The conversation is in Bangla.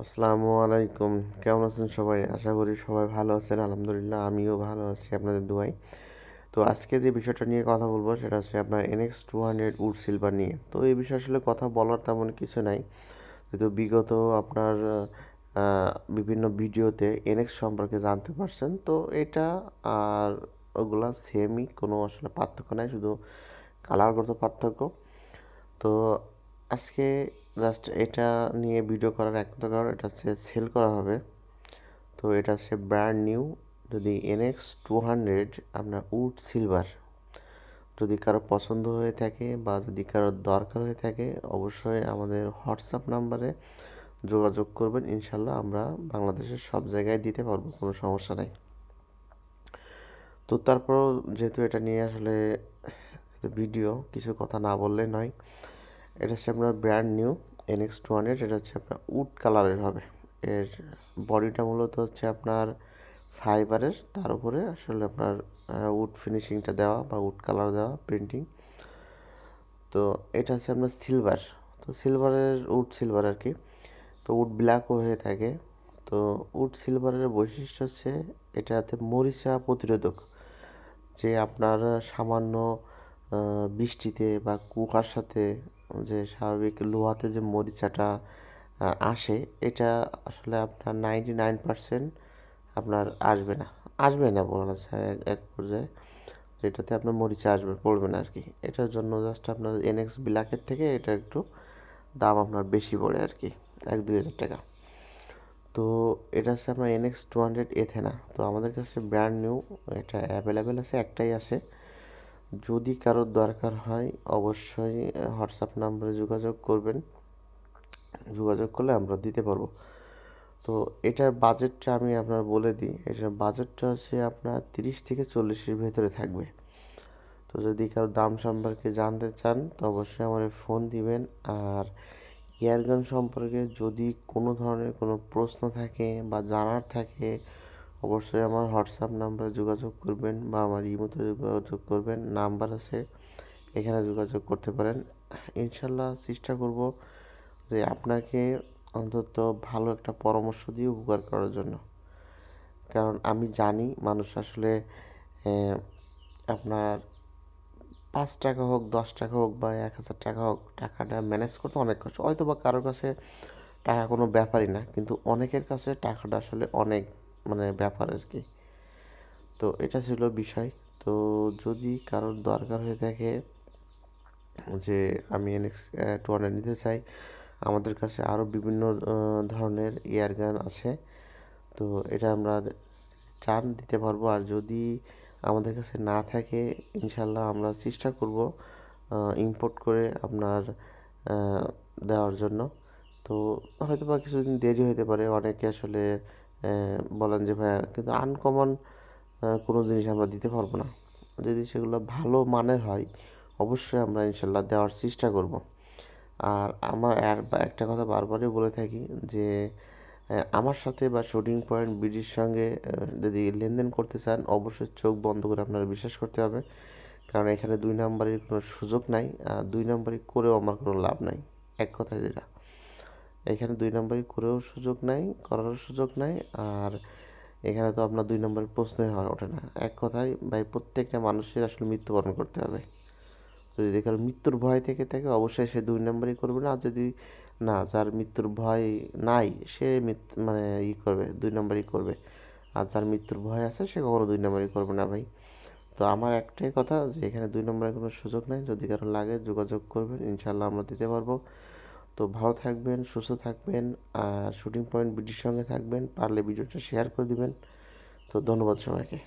আসসালামু আলাইকুম। কেমন আছেন সবাই? আশা করি সবাই ভালো আছেন। আলহামদুলিল্লাহ, আমিও ভালো আছি আপনাদের দুয়াই তো আজকে যে বিষয়টা নিয়ে কথা বলব, সেটা হচ্ছে আপনার NX two hundred wood silver নিয়ে। তো এই বিষয়ে আসলে কথা বলার তেমন কিছু নাই। যেহেতু বিগত আপনার বিভিন্ন ভিডিওতে এনএক্স সম্পর্কে জানতে পারছেন, তো এটা আর ওগুলা সেমই কোনো আসলে পার্থক্য নাই, শুধু কালারগত পার্থক্য। তো আজকে জাস্ট এটা নিয়ে ভিডিও করার একমাত্র কারণ এটা হচ্ছে সেল করা হবে। তো এটা হচ্ছে ব্র্যান্ড নিউ যদি এনএক্স টু হান্ড্রেড আপনার উড সিলভার যদি কারও পছন্দ হয়ে থাকে বা যদি কারও দরকার হয়ে থাকে, অবশ্যই আমাদের হোয়াটসঅ্যাপ নাম্বারে যোগাযোগ করবেন। ইনশাল্লাহ আমরা বাংলাদেশের সব জায়গায় দিতে পারব, কোনো সমস্যা নাই। তো তারপরও যেহেতু এটা নিয়ে আসলে ভিডিও, কিছু কথা না বললে নয় এটা হচ্ছে আপনার brand new NX two hundred এটা হচ্ছে আপনার উড কালারের হবে। এর বডিটা মূলত হচ্ছে আপনার ফাইবারের তার উপরে আসলে আপনার উড ফিনিশিংটা দেওয়া বা উড কালার দেওয়া প্রিন্টিং তো এটা হচ্ছে আপনার সিলভার তো সিলভারের উড সিলভার আর কি। তো উড ব্ল্যাকও হয়ে থাকে। তো উড সিলভারের বৈশিষ্ট্য হচ্ছে এটাতে মরিচা প্রতিরোধক। যে আপনার সামান্য বৃষ্টিতে বা সাথে যে স্বাভাবিক লোহাতে যে মরিচাটা আসে, এটা আসলে আপনার নাইনটি নাইন পার্সেন্ট আপনার আসবে না। আসবে না বলা যায় এক পর্যায়ে। যেটাতে আপনার মরিচা আসবে, পড়বে না আর কি এটার জন্য জাস্ট আপনার এনএক্স ব্ল্যাকের থেকে এটা একটু দাম আপনার বেশি পড়ে আর কি এক, দুই হাজার টাকা। তো এটা হচ্ছে আপনার এনএক্স টু হান্ড্রেড এথেনা তো আমাদের কাছে ব্র্যান্ড নিউ এটা অ্যাভেলেবেল আছে, একটাই আছে। যদি কারোর দরকার হয়, অবশ্যই হোয়াটসঅ্যাপ নাম্বারে যোগাযোগ করবেন। যোগাযোগ করলে আমরা দিতে পারব। তো এটার বাজেটটা আমি আপনার বলে দিই। এটার বাজেটটা হচ্ছে আপনার তিরিশ থেকে চল্লিশের ভেতরে থাকবে। তো যদি কারও দাম সম্পর্কে জানতে চান, তো অবশ্যই আমার ফোন দিবেন। আর এয়ারগান সম্পর্কে যদি কোনো ধরনের কোনো প্রশ্ন থাকে বা জানার থাকে অবশ্যই আমার হোয়াটসঅ্যাপ নাম্বারে যোগাযোগ করবেন বা আমার ইমোতে যোগাযোগ করবেন। নাম্বার আছে, এখানে যোগাযোগ করতে পারেন। ইনশাল্লাহ চেষ্টা করব যে আপনাকে অন্তত ভালো একটা পরামর্শ দিয়ে উপকার করার জন্য। কারণ আমি জানি মানুষ আসলে আপনার পাঁচ টাকা হোক, দশ টাকা হোক বা এক হাজার টাকা হোক, টাকাটা ম্যানেজ করতে অনেক কষ্ট। হয়তো বা কারোর কাছে টাকা কোনো ব্যাপারই না, কিন্তু অনেকের কাছে টাকাটা আসলে অনেক মানে ব্যাপার আর কি তো এটা ছিল বিষয়। তো যদি কারোর দরকার হয়ে থাকে যে আমি এনএক্স টু হান্ড্রেড নিতে চাই, আমাদের কাছে আরও বিভিন্ন ধরনের এয়ার গান আছে। তো এটা আমরা চান দিতে পারব। আর যদি আমাদের কাছে না থাকে ইনশাল্লাহ আমরা চেষ্টা করব ইম্পোর্ট করে আপনার দেওয়ার জন্য। তো হয়তো বা কিছুদিন দেরি হতে পারে। অনেকে আসলে বলেন যে, ভাইয়া, কিন্তু আনকমন কোনো জিনিস আমরা দিতে পারব না। যদি সেগুলো ভালো মানের হয়, অবশ্যই আমরা ইনশাল্লাহ দেওয়ার চেষ্টা করব। আর আমার আর একটা কথা বারবারই বলে থাকি যে আমার সাথে বা শুটিং পয়েন্ট বিডির সঙ্গে যদি লেনদেন করতে চান, অবশ্যই চোখ বন্ধ করে আপনারা বিশ্বাস করতে হবে। কারণ এখানে দুই নাম্বারের কোনো সুযোগ নাই, আর দুই নাম্বারই করেও আমার কোনো লাভ নাই। এক কথায় যেটা। এখানে দুই নাম্বারই করেও সুযোগ নাই, করারও সুযোগ নাই, আর এখানে তো আপনার দুই নম্বরের প্রশ্নই হয়, ওঠে না। এক কথায়, ভাই, প্রত্যেকটা মানুষের আসলে মৃত্যুবরণ করতে হবে। তো যদি কারও মৃত্যুর ভয় থেকে থাকে, অবশ্যই সে দুই নম্বরই করবে না, আর যদি না, যার মৃত্যুর ভয় নাই, সে মানে ই করবে, দুই নম্বরই করবে। আর যার মৃত্যুর ভয় আছে, সে কখনো দুই নম্বরই করবে না, ভাই। তো আমার একটাই কথা যে, এখানে দুই নম্বরের কোনো সুযোগ নেই, যদি কারও লাগে যোগাযোগ করবেন ইনশাল্লাহ আমরা দিতে পারব। তো ভালো থাকবেন, সুস্থ থাকবেন আর শুটিং পয়েন্ট ভিডিওর সঙ্গে থাকবেন, পারলে ভিডিওটা শেয়ার করে দিবেন। তো ধন্যবাদ সবাইকে।